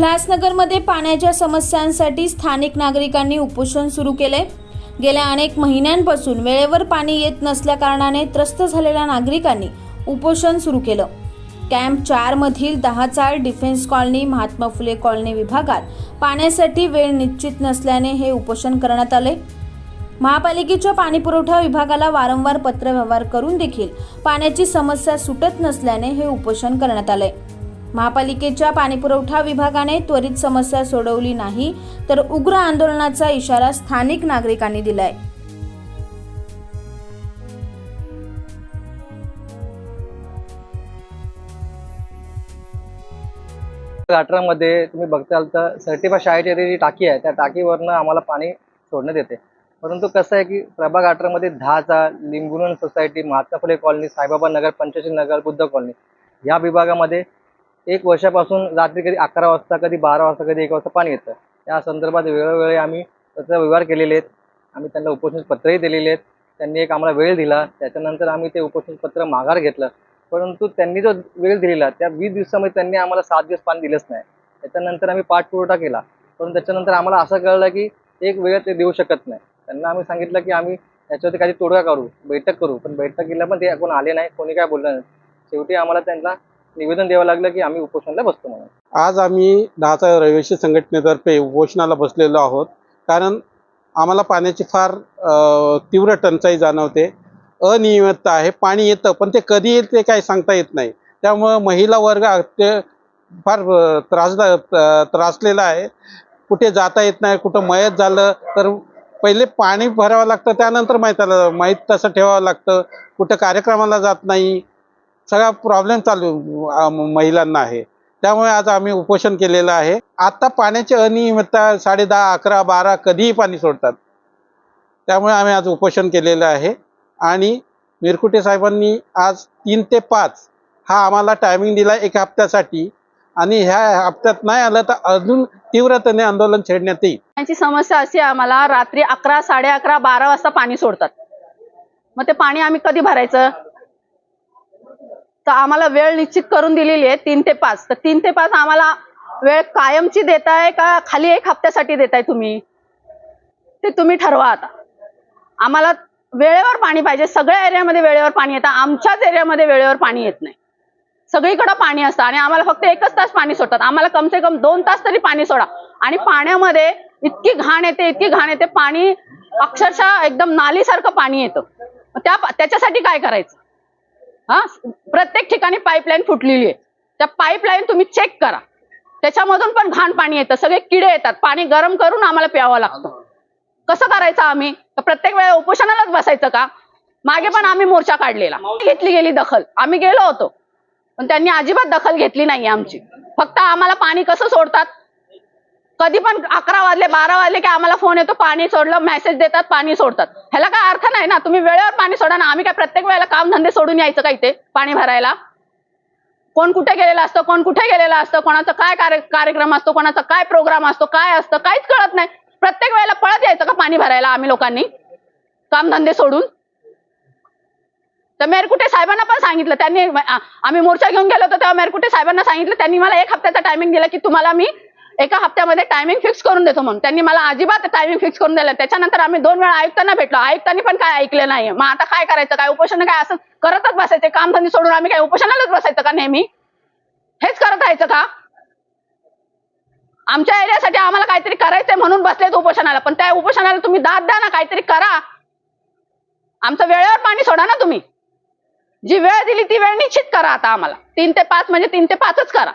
उल्हासनगरमध्ये पाण्याच्या समस्यांसाठी स्थानिक नागरिकांनी उपोषण सुरू केले गेल्या अनेक महिन्यांपासून वेळेवर पाणी येत नसल्याकारणाने त्रस्त झालेल्या नागरिकांनी उपोषण सुरू केलं. कॅम्प चारमधील दहा chawl defence colony Mahatma Phule colony विभागात पाण्यासाठी वेळ निश्चित नसल्याने हे उपोषण करण्यात आले महापालिकेच्या पाणीपुरवठा विभागाला वारंवार पत्रव्यवहार करून देखील पाण्याची समस्या सुटत नसल्याने हे उपोषण करण्यात आले महापालिकेच्या पाणीपुरवठा विभागाने त्वरित समस्या सोडवली नाही तर उग्र आंदोलनाचा इशारा स्थानिक नागरिकांनी दिलाय. गटारामध्ये तुम्ही बघताल तर सर्टिफा शाळेची जी टाकी आहे त्या टाकीवरनं आम्हाला पाणी सोडण्यात येते. परंतु कसं आहे की प्रभाग अठरामध्ये दहाचा लिंबुन society Mahatma Phule colony Saibaba Nagar Panchsheel Nagar Buddha colony या विभागामध्ये एक वर्षापासून रात्री कधी अकरा वाजता कधी बारा वाजता कधी एक वाजता पाणी येतं. त्या संदर्भात वेळोवेळी आम्ही त्याचा व्यवहार केलेले आहेत. आम्ही त्यांना उपोषण पत्रही दिलेले आहेत. त्यांनी एक आम्हाला वेळ दिला. त्याच्यानंतर आम्ही ते उपोषण पत्र माघार घेतलं. परंतु त्यांनी जो वेळ दिलेला त्या वीस दिवसामध्ये त्यांनी आम्हाला सात दिवस पाणी दिलंच नाही. त्याच्यानंतर आम्ही पाठपुरवठा केला. पण त्याच्यानंतर आम्हाला असं कळलं की एक वेळ ते देऊ शकत नाही. त्यांना आम्ही सांगितलं की आम्ही त्याच्यावरती काही तोडगा करू बैठक करू. पण बैठकीला पण ते कोण आले नाही कोणी काय बोललं नाही. शेवटी आम्हाला त्यांना निवेदन द्यावं लागलं की आम्ही उपोषणाला बसतो म्हणून. आज आम्ही दहाचा रहिवासी संघटनेतर्फे उपोषणाला बसलेलो आहोत. कारण आम्हाला पाण्याची फार तीव्र टंचाई जाणवते. अनियमितता आहे पाणी येतं पण ते कधी येईल ते काही सांगता येत नाही. त्यामुळं महिला वर्ग ते फार त्रासदा त्रासलेला आहे. कुठे जाता येत नाही कुठं मयत झालं तर पहिले पाणी भरावं लागतं त्यानंतर माहीत माहीत तसं ठेवावं लागतं. कुठं कार्यक्रमाला जात नाही सगळा प्रॉब्लेम चालू महिलांना आहे. त्यामुळे आज आम्ही उपोषण केलेलं आहे. आता पाण्याची अनियमितता साडे दहा अकरा बारा कधीही पाणी सोडतात. त्यामुळे आम्ही आज उपोषण केलेलं आहे. आणि मिरकुटे साहेबांनी आज तीन ते पाच हा आम्हाला टायमिंग दिला एक हप्त्यासाठी. आणि ह्या हप्त्यात नाही आलं तर अजून तीव्रतेने आंदोलन छेडण्यात येईल. त्यांची समस्या अशी आम्हाला रात्री अकरा साडे अकरा बारा वाजता पाणी सोडतात. मग ते पाणी आम्ही कधी भरायचं? तर आम्हाला वेळ निश्चित करून दिलेली आहे तीन ते पाच. तर तीन ते पाच आम्हाला वेळ कायमची देताय का खाली एक हप्त्यासाठी देताय तुम्ही? ते तुम्ही ठरवा आता. आम्हाला वेळेवर पाणी पाहिजे. सगळ्या एरियामध्ये वेळेवर पाणी येतं. आमच्याच एरियामध्ये वेळेवर पाणी येत नाही. सगळीकडे पाणी असतं आणि आम्हाला फक्त एकच तास पाणी सोडतात. आम्हाला कम से कम दोन तास तरी पाणी सोडा. आणि पाण्यामध्ये इतकी घाण येते इतकी घाण येते पाणी अक्षरशः एकदम नालीसारखं पाणी येतं. त्या त्याच्यासाठी काय करायचं? हा? प्रत्येक ठिकाणी पाईपलाईन फुटलेली आहे. त्या पाईपलाईन तुम्ही चेक करा. त्याच्यामधून पण घाण पाणी येतं. सगळे किडे येतात. पाणी गरम करून आम्हाला प्यावं लागतं. कसं करायचं आम्ही? तर प्रत्येक वेळा उपोषणालाच बसायचं का? मागे पण आम्ही मोर्चा काढलेला. घेतली गेली दखल. आम्ही गेलो होतो. पण त्यांनी अजिबात दखल घेतली नाही आमची. फक्त आम्हाला पाणी कसं सोडतात? कधी पण अकरा वाजले बारा वाजले की आम्हाला फोन येतो पाणी सोडलं मेसेज देतात पाणी सोडतात. ह्याला काय अर्थ नाही ना? तुम्ही वेळेवर पाणी सोडा ना. आम्ही काय प्रत्येक वेळेला काम धंदे सोडून यायचं का इथे? पाणी भरायला? कोण कुठे गेलेलं असतं? कोण कुठे गेलेलं असतं? कोणाचा काय कार्य- कार्यक्रम असतो? कोणाचा काय प्रोग्राम असतो? काय असतं? काहीच कळत नाही. प्रत्येक वेळेला पळत यायचं का पाणी भरायला आम्ही लोकांनी? कामधंदे सोडून? तर मेरकुटे साहेबांना पण सांगितलं. त्यांनी आम्ही मोर्चा घेऊन गेलो होतो तेव्हा मेरकुटे साहेबांना सांगितलं. त्यांनी मला एक हप्त्याचा टायमिंग दिला की तुम्हाला मी एका हप्त्यामध्ये टायमिंग फिक्स करून देतो म्हणून. त्यांनी मला अजिबात टायमिंग फिक्स करून दिलं. त्याच्यानंतर आम्ही दोन वेळा आयुक्तांना भेटलो. आयुक्तांनी पण काय ऐकलं नाही मग आता काय करायचं? काय उपोषण? काय असं करतच बसायचे. कामधंदे सोडून आम्ही काय उपोषणालाच बसायचं का नेहमी? हेच करत राहायचं का? आमच्या एरियासाठी आम्हाला काहीतरी करायचंय म्हणून बसलेत उपोषणाला. पण त्या उपोषणाला तुम्ही दाद द्या ना काहीतरी करा. आमचं वेळेवर पाणी सोडा ना तुम्ही. जी वेळ दिली ती वेळ निश्चित करा आता आम्हाला. तीन ते पाच म्हणजे तीन ते पाचच करा.